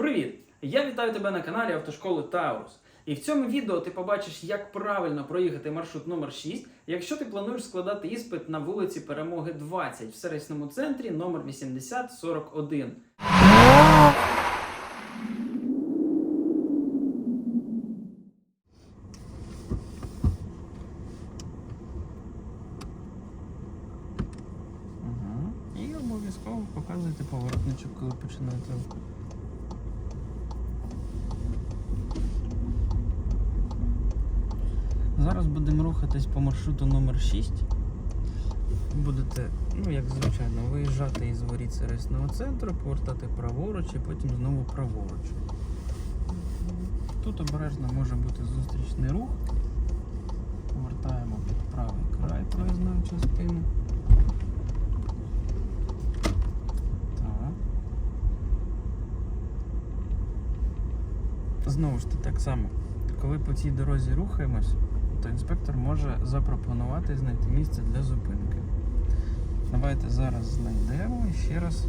Привіт! Я вітаю тебе на каналі Автошколи Таурус. І в цьому відео ти побачиш, як правильно проїхати маршрут номер 6, якщо ти плануєш складати іспит на вулиці Перемоги 20 в сервісному центрі номер 8041. Угу. І обов'язково показуйте поворотничок, коли починаєте Зараз будемо рухатись по маршруту номер 6. Будете, ну як звичайно, виїжджати із воріт сервісного центру, повертати праворуч і потім знову праворуч. Тут обережно може бути зустрічний рух. Повертаємо під правий край проїзної частини. Знову ж таки, так само, коли по цій дорозі рухаємось, то інспектор може запропонувати знайти місце для зупинки. Давайте зараз знайдемо і ще раз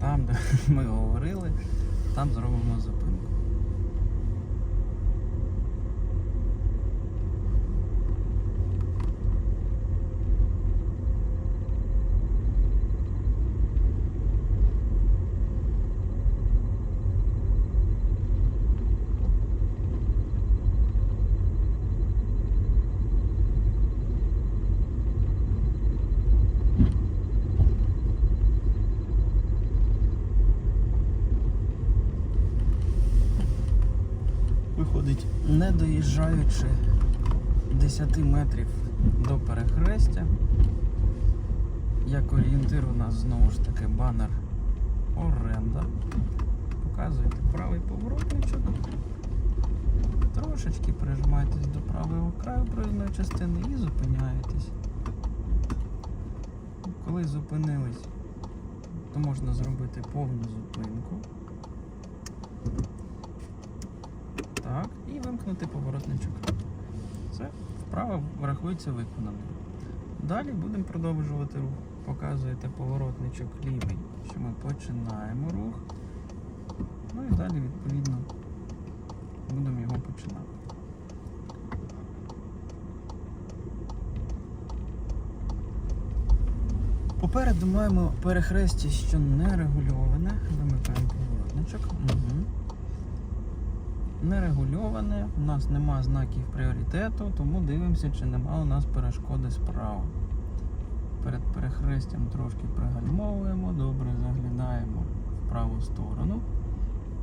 там, де ми говорили, там зробимо зупинку. Не доїжджаючи 10 метрів до перехрестя, як орієнтир у нас знову ж таки банер оренда. Показуєте правий поворотничок. Трошечки прижимаєтесь до правого краю проїзної частини і зупиняєтесь. Коли зупинились, то можна зробити повну зупинку. Так, поворотничок. Все, вправо рахується виконаним. Далі будемо продовжувати рух. Показуєте поворотничок лівий, що ми починаємо рух. Ну і далі, відповідно, будемо його починати. Попереду маємо перехрестя, що не регульоване. Вимикаємо поворотничок. Угу нерегульоване, у нас нема знаків пріоритету, тому дивимося, чи нема у нас перешкоди справа. Перед перехрестям трошки пригальмовуємо, добре заглядаємо в праву сторону.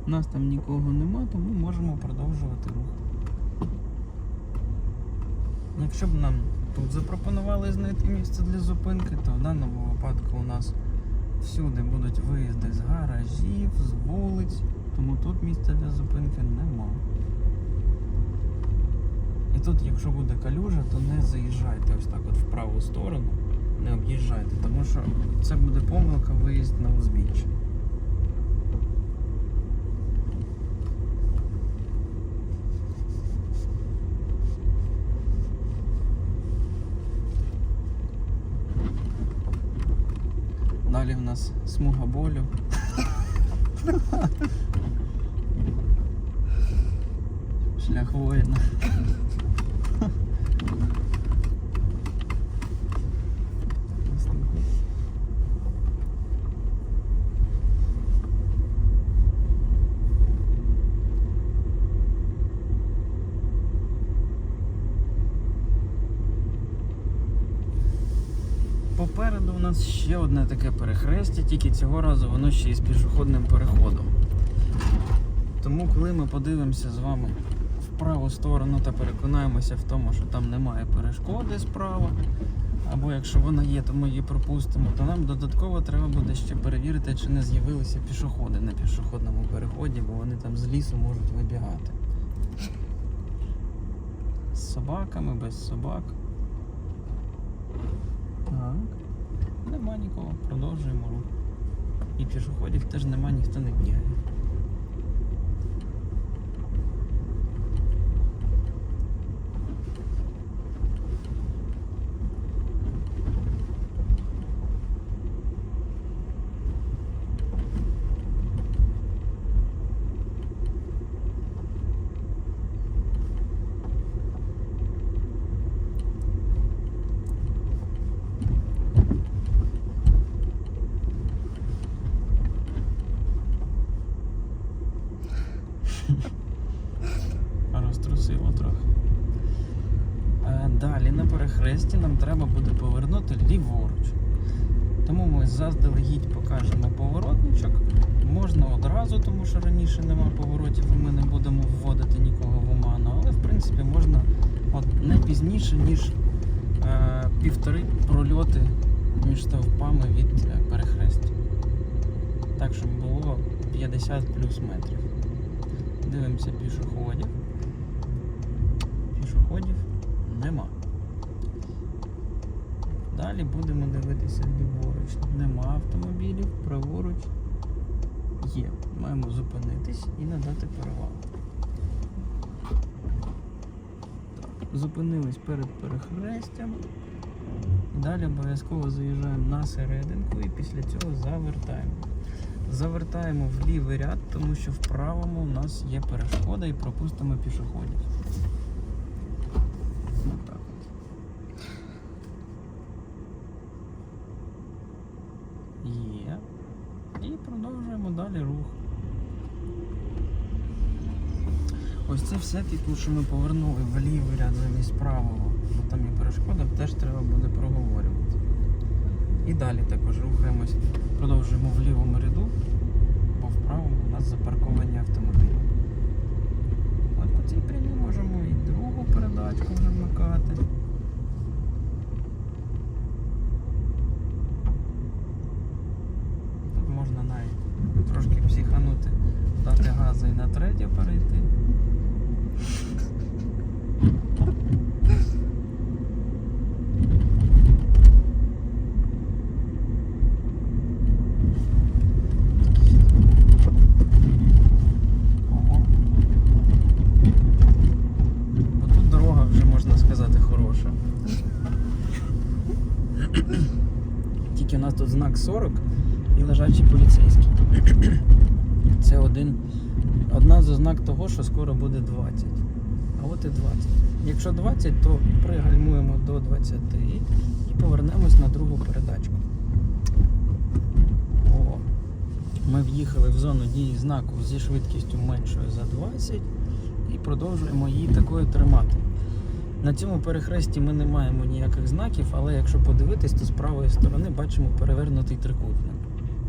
У нас там нікого нема, тому можемо продовжувати рух. Якщо б нам тут запропонували знайти місце для зупинки, то в даному випадку у нас всюди будуть виїзди з гаражів, з вулиць. Тому тут місця для зупинки нема. І тут, якщо буде калюжа, то не заїжджайте ось так от в праву сторону, не об'їжджайте, тому що це буде помилка виїзд на узбіччя. Далі в нас смуга болю. Шлях воїна. Попереду у нас ще одне таке перехрестя, тільки цього разу воно ще й з пішохідним переходом. Тому, коли ми подивимося з вами праву сторону та переконаємося в тому, що там немає перешкоди справа, або якщо вона є, то ми її пропустимо, то нам додатково треба буде ще перевірити, чи не з'явилися пішоходи на пішохідному переході, бо вони там з лісу можуть вибігати. З собаками, без собак. Так. Нема нікого, продовжуємо рух. І пішоходів теж нема, ніхто не бігає. далі на перехресті нам треба буде повернути ліворуч. Тому ми заздалегідь покажемо поворотничок. Можна одразу, тому що раніше нема поворотів, і ми не будемо вводити нікого в оману. Але в принципі можна от не пізніше, ніж е, півтори прольоти між стовпами від е, перехрестя. Так, щоб було 50 плюс метрів. Дивимося пішоходів. Пішоходів нема. Далі будемо дивитися ліворуч. Нема автомобілів, праворуч є. Маємо зупинитись і надати перевагу. Зупинились перед перехрестям. Далі обов'язково заїжджаємо на серединку і після цього завертаємо. Завертаємо в лівий ряд, тому що в правому у нас є перешкода і пропустимо пішоходів. Отак от. Є. І продовжуємо далі рух. Ось це все, типу, що ми повернули в лівий ряд замість правого, бо там є перешкода, теж треба буде проговорювати. І далі також рухаємось, продовжуємо в лівому ряду, бо в правому у нас запарковані автомобілі. От по цій прямій можемо і другу передачку вже вмикати. Тут можна навіть трошки психанути, дати газу і на третє перейти. Ого. Бо тут дорога вже можна сказати хороша. Тільки у нас тут знак 40 і лежачий поліцейський. Це один, одна з ознак того, що скоро буде 20. А от і 20. Якщо 20, то пригальмуємо до 20 і повернемось на другу передачку. О, ми в'їхали в зону дії знаку зі швидкістю меншою за 20 і продовжуємо її такою тримати. На цьому перехресті ми не маємо ніяких знаків, але якщо подивитись, то з правої сторони бачимо перевернутий трикутник.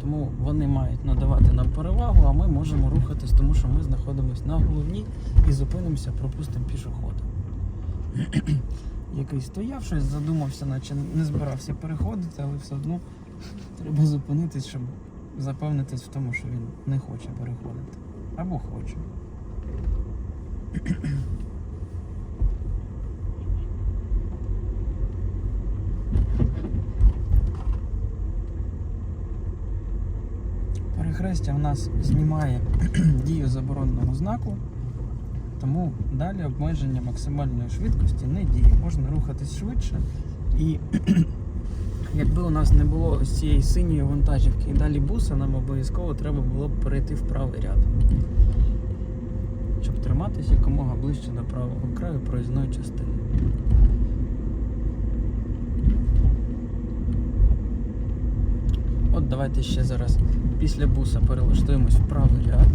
Тому вони мають надавати нам перевагу, а ми можемо рухатись, тому що ми знаходимося на головній і зупинимося, пропустимо пішохода. Який стояв, щось задумався, наче не збирався переходити, але все одно треба зупинитись, щоб запевнитись в тому, що він не хоче переходити. Або хоче. Перехрестя у нас знімає дію забороненого знаку, тому далі обмеження максимальної швидкості не діє. Можна рухатись швидше. І якби у нас не було ось цієї синьої вантажівки і далі буса, нам обов'язково треба було б перейти в правий ряд. Щоб триматися якомога ближче до правого краю проїзної частини. Давайте ще зараз після буса перелаштуємось в правий ряд.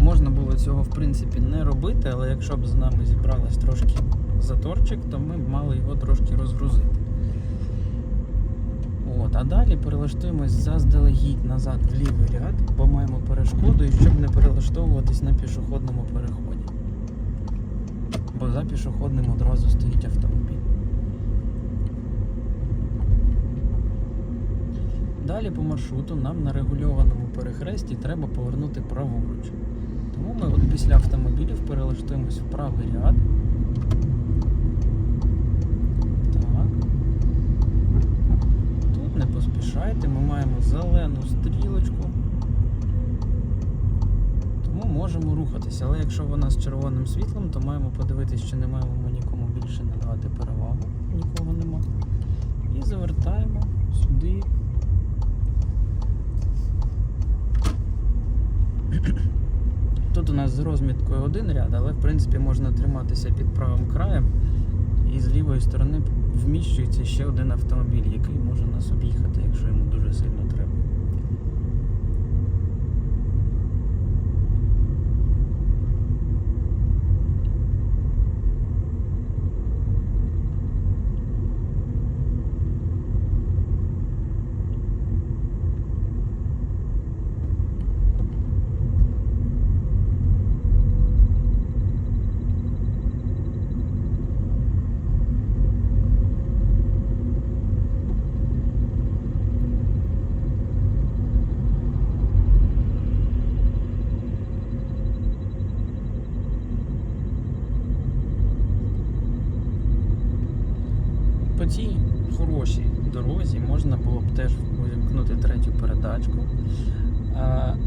Можна було цього в принципі не робити, але якщо б з нами зібралось трошки заторчик, то ми б мали його трошки розгрузити. От, а далі перелаштуємось заздалегідь назад в лівий ряд, бо маємо перешкоду, і щоб не перелаштовуватись на пішохідному переході. Бо за пішохідним одразу стоїть автомобіль. Далі по маршруту нам на регульованому перехресті треба повернути праворуч. Тому ми от після автомобілів перелаштуємось в правий ряд. Так. Тут не поспішайте, ми маємо зелену стрілочку. Тому можемо рухатися. Але якщо вона з червоним світлом, то маємо подивитися, чи не маємо ми нікому більше надавати перевагу. Нікого нема. І завертаємо сюди. Тут у нас з розміткою один ряд, але в принципі можна триматися під правим краєм. І з лівої сторони вміщується ще один автомобіль, який може нас об'їхати, якщо йому дуже сильно треба. Теж увімкнути третю передачку.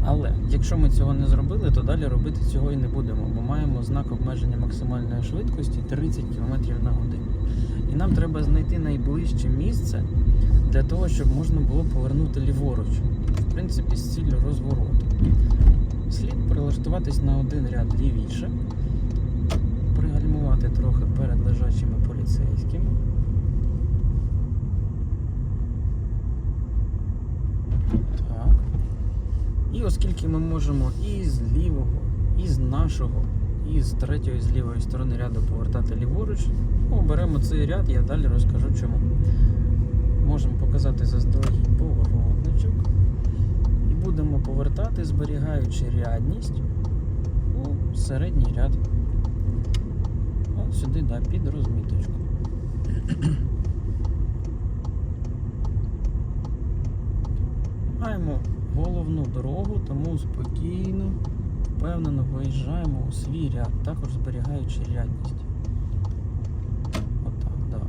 Але якщо ми цього не зробили, то далі робити цього і не будемо, бо маємо знак обмеження максимальної швидкості 30 км на годину. І нам треба знайти найближче місце для того, щоб можна було повернути ліворуч, в принципі, з ціллю розвороту. Слід прилаштуватись на один ряд лівіше, пригальмувати трохи перед лежачими поліцейськими. Так. І оскільки ми можемо і з лівого, і з нашого, і з третьої, і з лівої сторони ряду повертати ліворуч, оберемо цей ряд, я далі розкажу чому. Можемо показати заздалегідь поворотничок. І будемо повертати, зберігаючи рядність у середній ряд. От сюди, да, під розміточку. Маємо головну дорогу, тому спокійно, впевнено виїжджаємо у свій ряд, також зберігаючи рядність. Отак, да.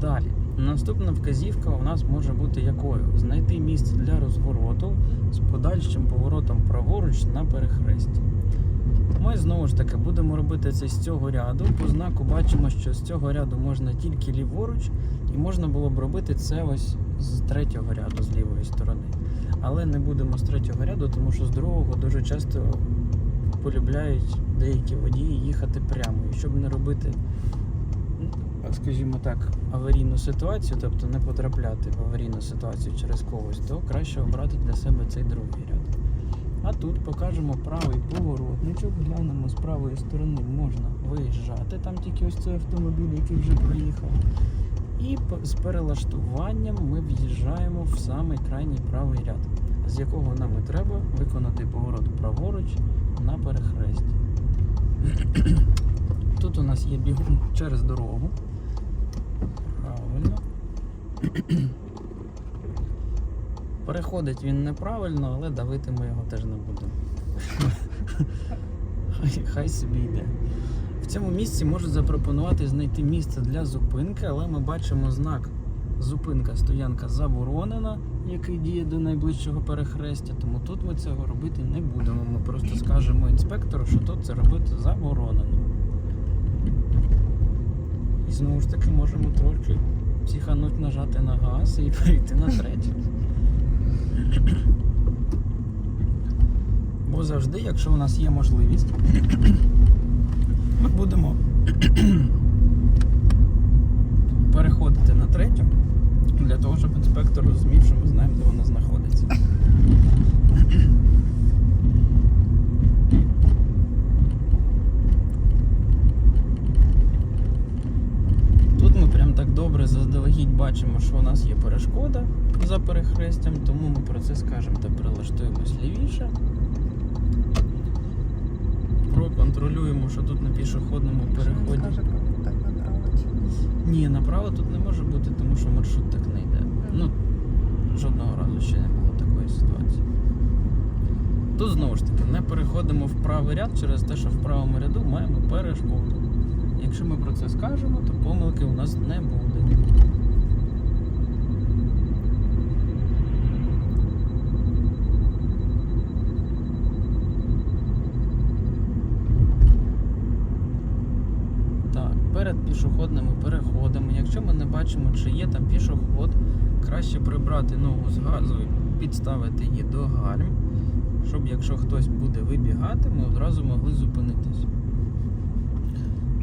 Далі. Наступна вказівка у нас може бути якою? Знайти місце для розвороту з подальшим поворотом праворуч на перехресті. Ми знову ж таки будемо робити це з цього ряду. По знаку бачимо, що з цього ряду можна тільки ліворуч, і можна було б робити це ось з третього ряду, з лівої сторони. Але не будемо з третього ряду, тому що з другого дуже часто полюбляють деякі водії їхати прямо. І щоб не робити, ну, скажімо так, аварійну ситуацію, тобто не потрапляти в аварійну ситуацію через когось, то краще обрати для себе цей другий ряд. А тут покажемо правий поворотничок, глянемо з правої сторони можна виїжджати. Там тільки ось цей автомобіль, який вже проїхав. І з перелаштуванням ми в'їжджаємо в самий крайній правий ряд, з якого нам і треба виконати поворот праворуч на перехресті. Тут у нас є бігун через дорогу. Правильно. Переходить він неправильно, але давити ми його теж не будемо. Хай, собі йде. В цьому місці можуть запропонувати знайти місце для зупинки, але ми бачимо знак зупинка, стоянка заборонена, який діє до найближчого перехрестя, тому тут ми цього робити не будемо. Ми просто скажемо інспектору, що тут це робити заборонено. І знову ж таки можемо трохи психануть нажати на газ і перейти на третій. Бо завжди, якщо у нас є можливість, ми будемо переходити на третю для того, щоб інспектор розумів, що ми знаємо, де вона знаходиться. Тут ми прям так добре заздалегідь бачимо, що у нас є перешкода за перехрестям, тому ми про це скажемо та прилаштуємось лівіше. Проконтролюємо, що тут на пішохідному переході. Скаже, так направо. Ні, направо тут не може бути, тому що маршрут так не йде. Ну, жодного разу ще не було такої ситуації. Тут знову ж таки не переходимо в правий ряд через те, що в правому ряду маємо перешкоду. Якщо ми про це скажемо, то помилки у нас не буде. Так, перед пішохідними переходами, якщо ми не бачимо, чи є там пішоход, краще прибрати ногу з газу і підставити її до гальм, щоб якщо хтось буде вибігати, ми одразу могли зупинитись.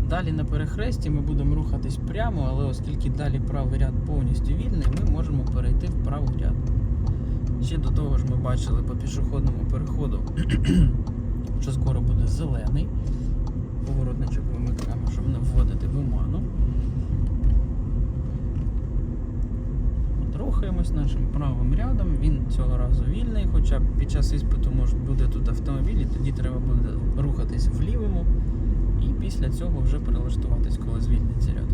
Далі на перехресті ми будемо рухатись прямо, але оскільки далі правий ряд повністю вільний, ми можемо перейти в правий ряд. Ще до того ж ми бачили по пішохідному переходу, що скоро буде зелений. Поворотничок вимикаємо, щоб не вводити в оману. Рухаємось нашим правим рядом, він цього разу вільний, хоча під час іспиту може буде тут автомобіль, і тоді треба буде рухатись в лівому і після цього вже перелаштуватись, коли звільниться ряд.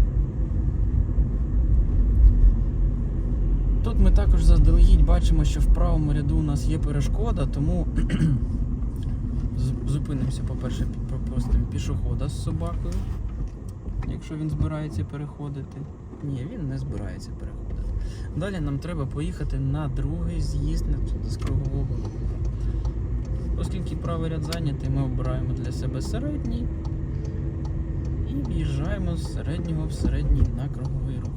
Тут ми також заздалегідь бачимо, що в правому ряду у нас є перешкода, тому зупинимося, по-перше, пропустимо пішохода з собакою, якщо він збирається переходити. Ні, він не збирається переходити. Далі нам треба поїхати на другий з'їзд з кругового руху. Оскільки правий ряд зайнятий, ми обираємо для себе середній і в'їжджаємо з середнього в середній на круговий рух.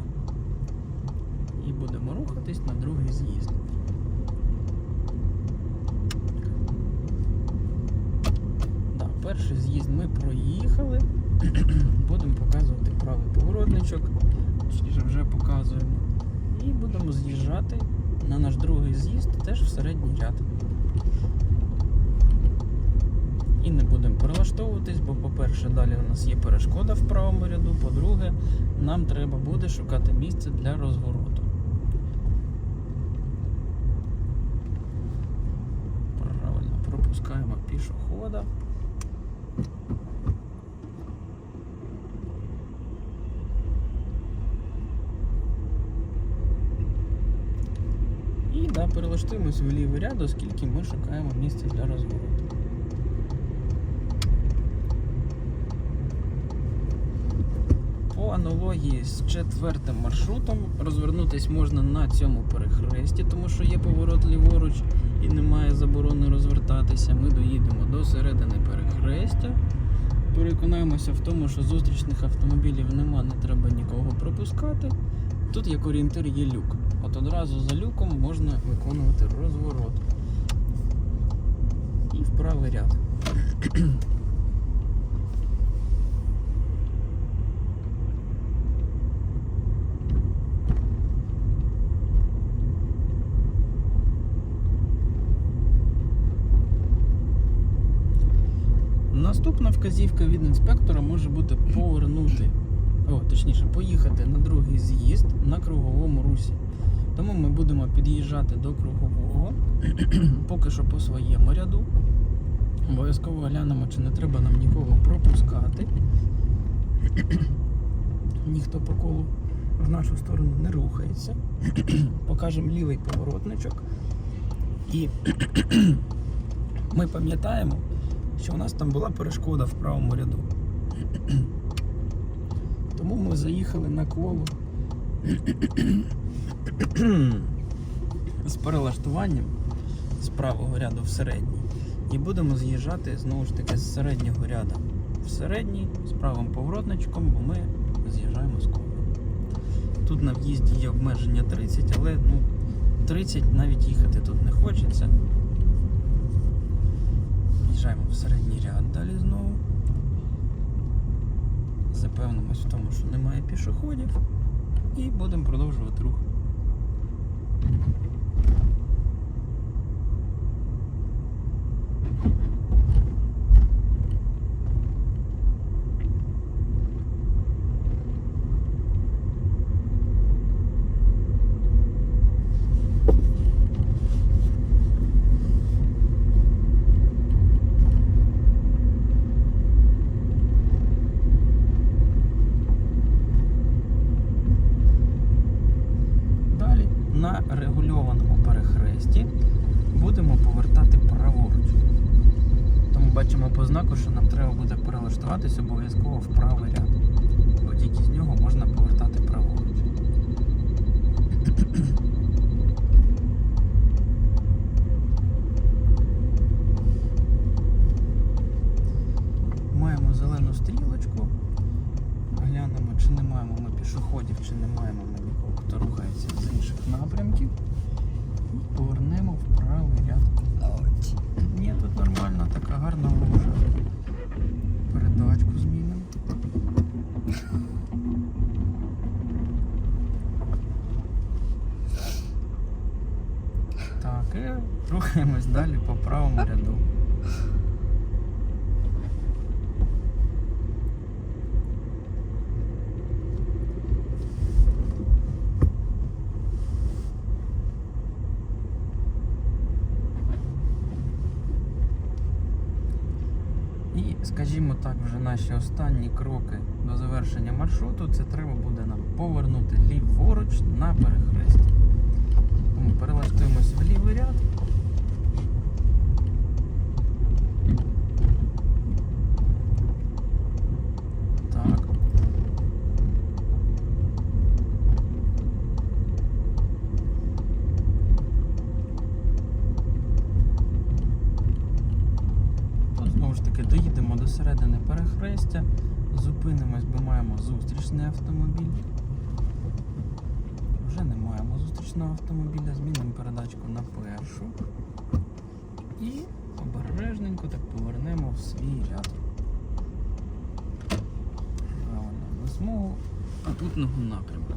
І будемо рухатись на другий з'їзд. Да, перший з'їзд ми проїхали. Будемо показувати правий поворотничок, точніше вже показуємо. І будемо з'їжджати на наш другий з'їзд теж в середній ряд. І не будемо перелаштовуватись, бо, по-перше, далі у нас є перешкода в правому ряду. По-друге, нам треба буде шукати місце для розвороту. Правильно, пропускаємо пішохода. І да, перелаштуємось в лівий ряд, оскільки ми шукаємо місце для розвороту. По аналогії з четвертим маршрутом розвернутись можна на цьому перехресті, тому що є поворот ліворуч і немає заборони розвертатися. Ми доїдемо до середини перехрестя. Переконаємося в тому, що зустрічних автомобілів нема, не треба нікого пропускати. Тут як орієнтир є люк. От одразу за люком можна виконувати розворот. І в правий ряд. Наступна вказівка від інспектора може бути повернути, о, точніше, поїхати на другий з'їзд на круговому русі. Тому ми будемо під'їжджати до кругового, поки що по своєму ряду. Обов'язково глянемо, чи не треба нам нікого пропускати. Ніхто по колу в нашу сторону не рухається. Покажемо лівий поворотничок. І ми пам'ятаємо, що у нас там була перешкода в правому ряду. Тому ми заїхали на коло з перелаштуванням з правого ряду в середній. І будемо з'їжджати знову ж таки з середнього ряду в середній з правим поворотничком, бо ми з'їжджаємо з кола. Тут на в'їзді є обмеження 30, але ну, 30 навіть їхати тут не хочеться. В'їжджаємо в середній ряд далі знову. Запевнимось в тому, що немає пішоходів. І будемо продовжувати рух. Далі на регульованому перехресті будемо повертати праворуч. Тому бачимо по знаку, що нам треба буде перелаштуватись обов'язково в правий ряд. Бо тільки з нього можна повертати праворуч. Маємо зелену стрілочку. Глянемо, чи не маємо ми пішоходів, чи не маємо ми нікого, хто рухається з інших напрямків. І повернемо в правий ряд. Ні, тут нормально, така гарна лужа. Передачку змінимо. Так, і рухаємось далі по правому ряду. Скажімо так, вже наші останні кроки до завершення маршруту, це треба буде нам повернути ліворуч на перехресті. Тому перелаштуємось в лівий ряд. Так. ж таки доїдемо до середини перехрестя, зупинимось, бо маємо зустрічний автомобіль. Вже не маємо зустрічного автомобіля, змінимо передачку на першу. І обережненько так повернемо в свій ряд. Правильно, на смугу попутного напрямку.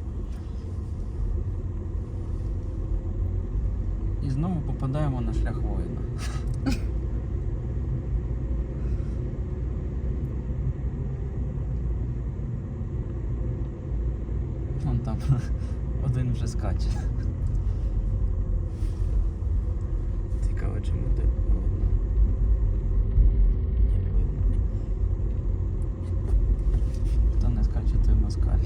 І знову попадаємо на шлях воїна. Вон там один вже скаче. Цікаво, чи буде видно. Ні, не видно. Хто не скаче, той москаль.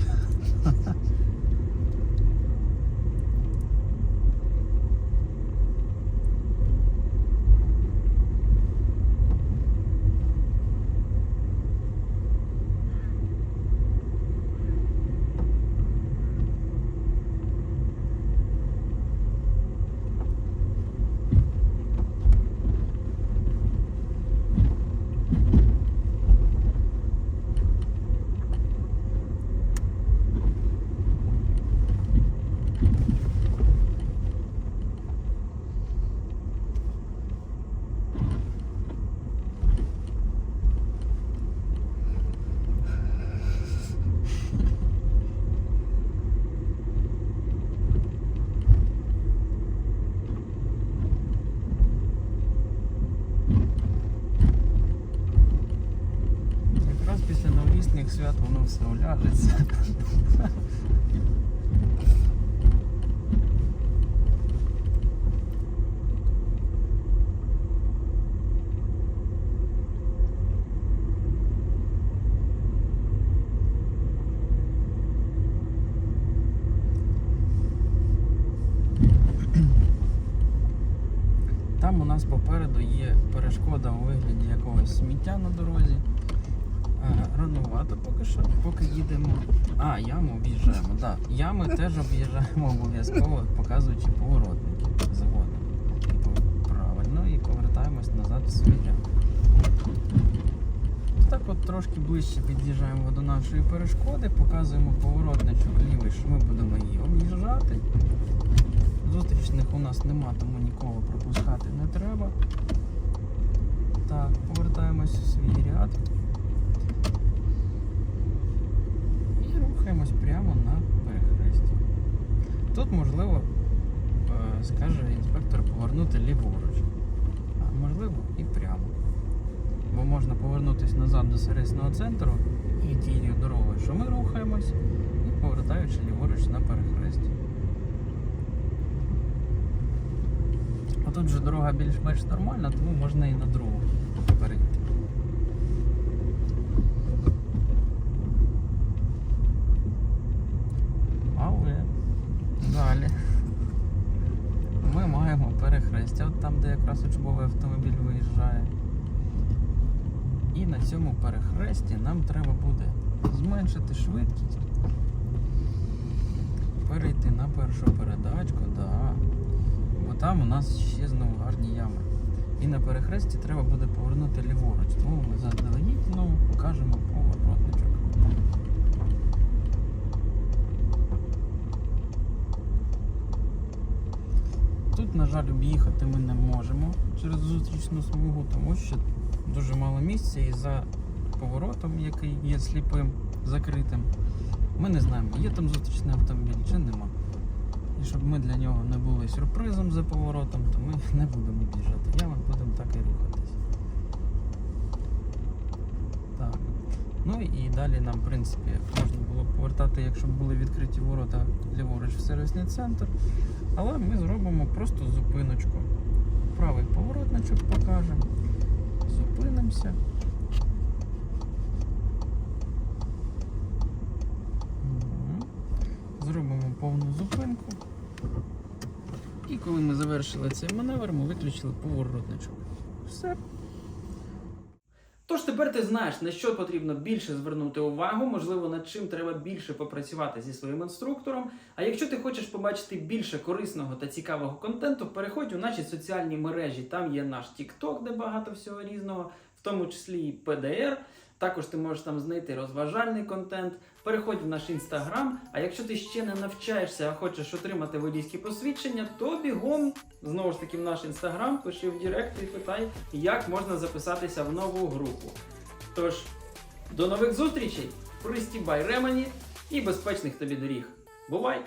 Якраз після новорічних свят воно все уляжеться. Там у нас попереду є перешкода у вигляді якогось сміття на дорозі. Ранувато поки що, поки їдемо. А, яму об'їжджаємо, так. Да. Ями теж об'їжджаємо обов'язково, показуючи поворотники заводом. І пов- Правильно, і повертаємось назад в свій ряд. Так от трошки ближче під'їжджаємо до нашої перешкоди, показуємо поворотничок лівий, що ми будемо її об'їжджати. Зустрічних у нас нема, тому нікого пропускати не треба. Так, повертаємось в свій ряд. Рухаємось прямо на перехресті. Тут можливо, е, скаже інспектор, повернути ліворуч. А можливо і прямо. Бо можна повернутися назад до сервісного центру і тією дорогою, що ми рухаємось, і повертаючи ліворуч на перехресті. А тут же дорога більш-менш нормальна, тому можна і на другу перейти. Але далі ми маємо перехрестя, от там, де якраз учбовий автомобіль виїжджає. І на цьому перехресті нам треба буде зменшити швидкість, перейти на першу передачку, да. бо там у нас ще знову гарні ями. І на перехресті треба буде повернути ліворуч, тому ми заздалегідь знову покажемо поворотничок. Тут, на жаль, об'їхати ми не можемо через зустрічну смугу, тому що дуже мало місця і за поворотом, який є сліпим, закритим. Ми не знаємо, є там зустрічний автомобіль чи нема. І щоб ми для нього не були сюрпризом за поворотом, то ми не будемо біжати. Я ми будемо так і рухатись. Так. Ну і далі нам, в принципі, можна було повертати, якщо б були відкриті ворота ліворуч в сервісний центр. Але ми зробимо просто зупиночку. Правий поворотничок покажемо. Зупинимося. Зробимо повну зупинку. І коли ми завершили цей маневр, ми виключили поворотничок. Все. Тож тепер ти знаєш, на що потрібно більше звернути увагу, можливо, над чим треба більше попрацювати зі своїм інструктором. А якщо ти хочеш побачити більше корисного та цікавого контенту, переходь у наші соціальні мережі. Там є наш TikTok, де багато всього різного. В тому числі і ПДР. Також ти можеш там знайти розважальний контент. Переходь в наш інстаграм. А якщо ти ще не навчаєшся, а хочеш отримати водійське посвідчення, то бігом знову ж таки в наш інстаграм, пиши в Директ і питай, як можна записатися в нову групу. Тож, до нових зустрічей! Пристібай ремені і безпечних тобі доріг. Бувай!